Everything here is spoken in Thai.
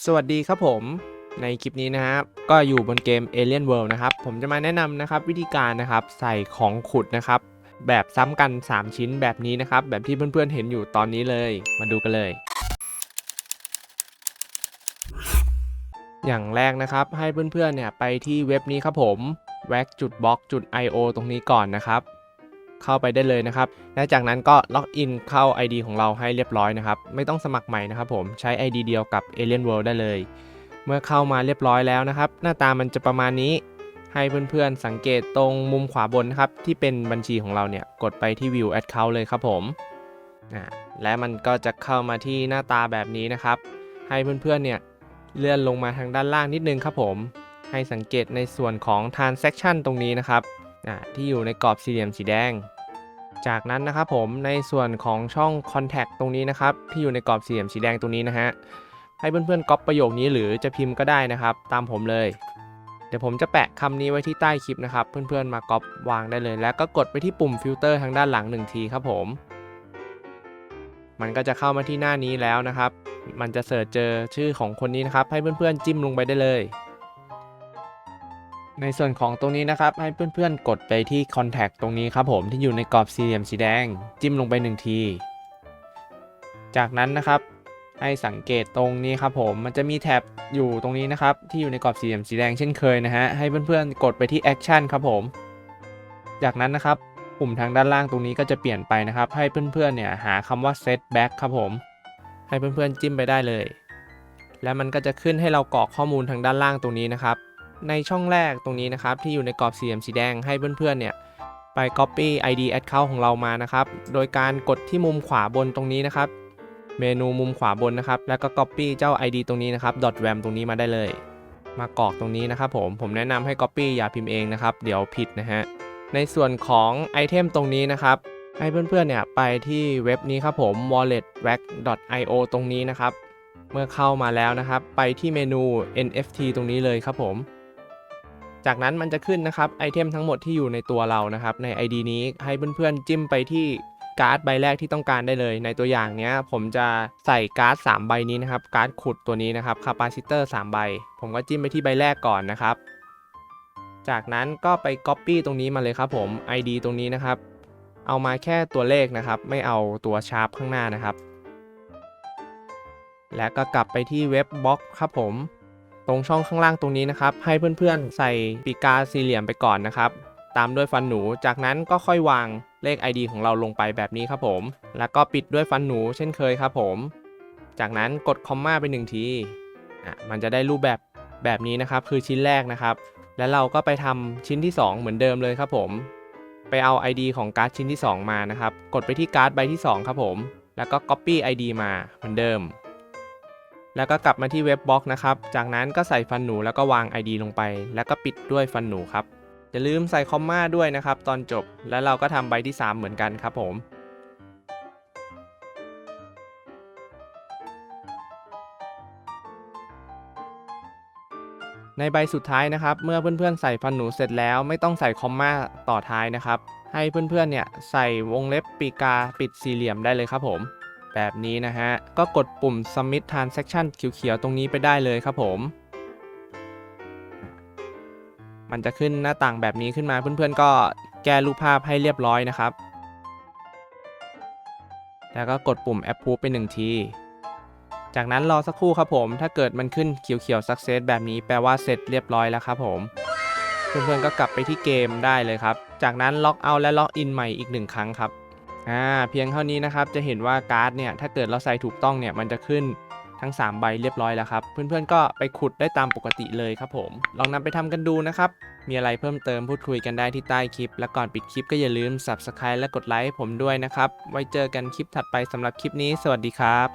สวัสดีครับผมในคลิปนี้นะครับก็อยู่บนเกม Alien World นะครับผมจะมาแนะนำนะครับวิธีการนะครับใส่ของขุดนะครับแบบซ้ำกัน 3 ชิ้นแบบนี้นะครับแบบที่เพื่อนๆเห็นอยู่ตอนนี้เลย มาดูกันเลย อย่างแรกนะครับให้เพื่อนๆเนี่ยไปที่เว็บนี้ครับผม w a x จุด block จุด io ตรงนี้ก่อนนะครับ เข้าไปได้เลยนะครับและจากนั้นก็ล็อกอินเข้า ID ของเราให้เรียบร้อยนะครับ ไม่ต้องสมัครใหม่นะครับผมใช้ ID เดียวกับ Alien World ได้เลย เมื่อเข้ามาเรียบร้อยแล้วนะครับ หน้าตามันจะประมาณนี้ให้เพื่อนๆสังเกตตรงมุมขวาบนนะครับ ที่เป็นบัญชีของเราเนี่ยกดไปที่ View Account เลยครับผมและมันก็จะเข้ามาที่หน้าตาแบบนี้นะครับ ให้เพื่อนๆเนี่ยเลื่อนลงมาทางด้านล่างนิดนึงครับผม ให้สังเกตในส่วนของ Transaction ตรงนี้นะครับ อ่าที่อยู่ในกรอบสี่เหลี่ยมสีแดง จากนั้นนะครับผมในส่วนของช่อง Contact ตรงนี้นะครับที่อยู่ในกรอบสี่เหลี่ยมสีแดงตรงนี้นะฮะให้เพื่อนๆก๊อปประโยคนี้หรือจะพิมพ์ก็ได้นะครับ ตามผมเลย เดี๋ยวผมจะแปะคำนี้ไว้ที่ใต้คลิปนะครับ เพื่อนๆมาก๊อปวางได้เลย แล้วก็กดไปที่ปุ่มฟิลเตอร์ทางด้านหลังหนึ่งทีครับผม มันก็จะเข้ามาที่หน้านี้แล้วนะครับ มันจะเสิร์ชเจอชื่อของคนนี้นะครับ ให้เพื่อนๆจิ้มลงไปได้เลย ในส่วนของตรงนี้นะครับ ให้เพื่อนๆ กดไปที่ Contact ตรงนี้ครับผมที่อยู่ในกรอบสี่เหลี่ยมสีแดง จิ้มลงไป 1 ที จากนั้นนะครับ ให้สังเกตตรงนี้ครับผมมันจะมีแท็บอยู่ตรงนี้นะครับ ที่อยู่ในกรอบสี่เหลี่ยมสีแดงเช่นเคยนะฮะให้เพื่อนๆ กดไปที่ Action ครับผม จากนั้นนะครับปุ่มทางด้านล่างตรงนี้ก็จะเปลี่ยนไปนะครับ ให้เพื่อนๆเนี่ยหาคำว่า Set Back ครับผม ให้เพื่อนๆจิ้มไปได้เลย แล้วมันก็จะขึ้นให้เรากรอกข้อมูลทางด้านล่างตรงนี้นะครับ ในช่องแรกตรงนี้นะครับ ที่อยู่ในกรอบสี่เหลี่ยมสีแดงให้เพื่อนๆเนี่ยไป Copy ID Account ของเรามานะครับ โดยการกดที่มุมขวาบนตรงนี้นะครับ เมนูมุมขวาบนนะครับ แล้วก็ Copy เจ้า ID ตรงนี้นะครับ .wam ตรงนี้มาได้เลย มากรอกตรงนี้นะครับผมผมแนะนำให้ Copy อย่าพิมพ์เองนะครับ เดี๋ยวผิดนะฮะในส่วนของไอเทมตรงนี้นะครับ ให้เพื่อนๆเนี่ยไปที่เว็บนี้ครับผม walletwack.io ตรงนี้นะครับ เมื่อเข้ามาแล้วนะครับ ไปที่เมนู NFT ตรงนี้เลยครับผม จากนั้นมันจะขึ้นนะครับไอเทมทั้งหมดที่อยู่ในตัวเรานะครับใน ID นี้ให้เพื่อนๆจิ้มไปที่การ์ดใบแรกที่ต้องการได้เลย ในตัวอย่างเนี้ยผมจะใส่การ์ด 3 ใบนี้นะครับการ์ดขุดตัวนี้นะครับคาปาซิเตอร์3ใบ ผมก็จิ้มไปที่ใบแรกก่อนนะครับ จากนั้นก็ไป Copy ตรงนี้มาเลยครับผม ID ตรงนี้นะครับ เอามาแค่ตัวเลขนะครับ ไม่เอาตัวชาร์ปข้างหน้านะครับ และก็กลับไปที่เว็บบล็อกครับผม ตรงช่องข้างล่างตรงนี้นะครับ ให้เพื่อนๆ ใส่ปีกาสี่เหลี่ยมไปก่อนนะครับ ตามด้วยฟันหนู จากนั้นก็ค่อยวางเลข ID ของเราลงไปแบบนี้ครับผม แล้วก็ปิดด้วยฟันหนูเช่นเคยครับผม จากนั้นกดคอมมาไปหนึ่งทีอะมันจะได้รูปแบบแบบนี้นะครับ คือชิ้นแรกนะครับ แล้วเราก็ไปทำชิ้นที่ 2 เหมือนเดิมเลยครับผม ไปเอา ID ของการ์ดชิ้นที่ 2 มานะครับ กดไปที่การ์ดใบที่ 2 ครับผม แล้วก็ Copy ID มาเหมือนเดิม แล้วก็กลับมาที่เว็บบล็อกนะครับ จากนั้นก็ใส่ฟันหนูแล้วก็วาง ID ลงไป แล้วก็ปิดด้วยฟันหนูครับ อย่าลืมใส่คอมมาด้วยนะครับ ตอนจบ แล้วเราก็ทำใบที่ 3 เหมือนกันครับผม ในใบสุดท้ายนะครับ เมื่อเพื่อนๆใส่ฟันหนูเสร็จแล้ว ไม่ต้องใส่คอมมาต่อท้ายนะครับ ให้เพื่อนๆเนี่ยใส่วงเล็บปีกาปิดสี่เหลี่ยมได้เลยครับผม แบบนี้นะฮะ ก็กดปุ่ม submit transaction เขียวๆตรงนี้ไปได้เลยครับผม มันจะขึ้นหน้าต่างแบบนี้ขึ้นมาเพื่อนๆก็แก้รูปภาพให้เรียบร้อยนะครับ แล้วก็กดปุ่ม approve ไปหนึ่งที จากนั้นรอสักครู่ครับผม ถ้าเกิดมันขึ้นเขียวๆ success แบบนี้แปลว่าเสร็จเรียบร้อยแล้วครับผมเพื่อนๆก็กลับไปที่เกมได้เลยครับ จากนั้นล็อกเอาและล็อกอินใหม่อีกหนึ่งครั้งครับ อ่าเพียงเท่านี้นะครับจะเห็นว่าการ์ดเนี่ยถ้าเกิดเราใส่ถูกต้องเนี่ยมันจะขึ้นทั้ง 3 ใบเรียบร้อยแล้วครับ เพื่อนๆก็ไปขุดได้ตามปกติเลยครับผม ลองนำไปทำกันดูนะครับ มีอะไรเพิ่มเติมพูดคุยกันได้ที่ใต้คลิป และก่อนปิดคลิปก็อย่าลืม subscribe และกดไลค์ให้ผมด้วยนะครับ ไว้เจอกันคลิปถัดไปสำหรับคลิปนี้ สวัสดีครับ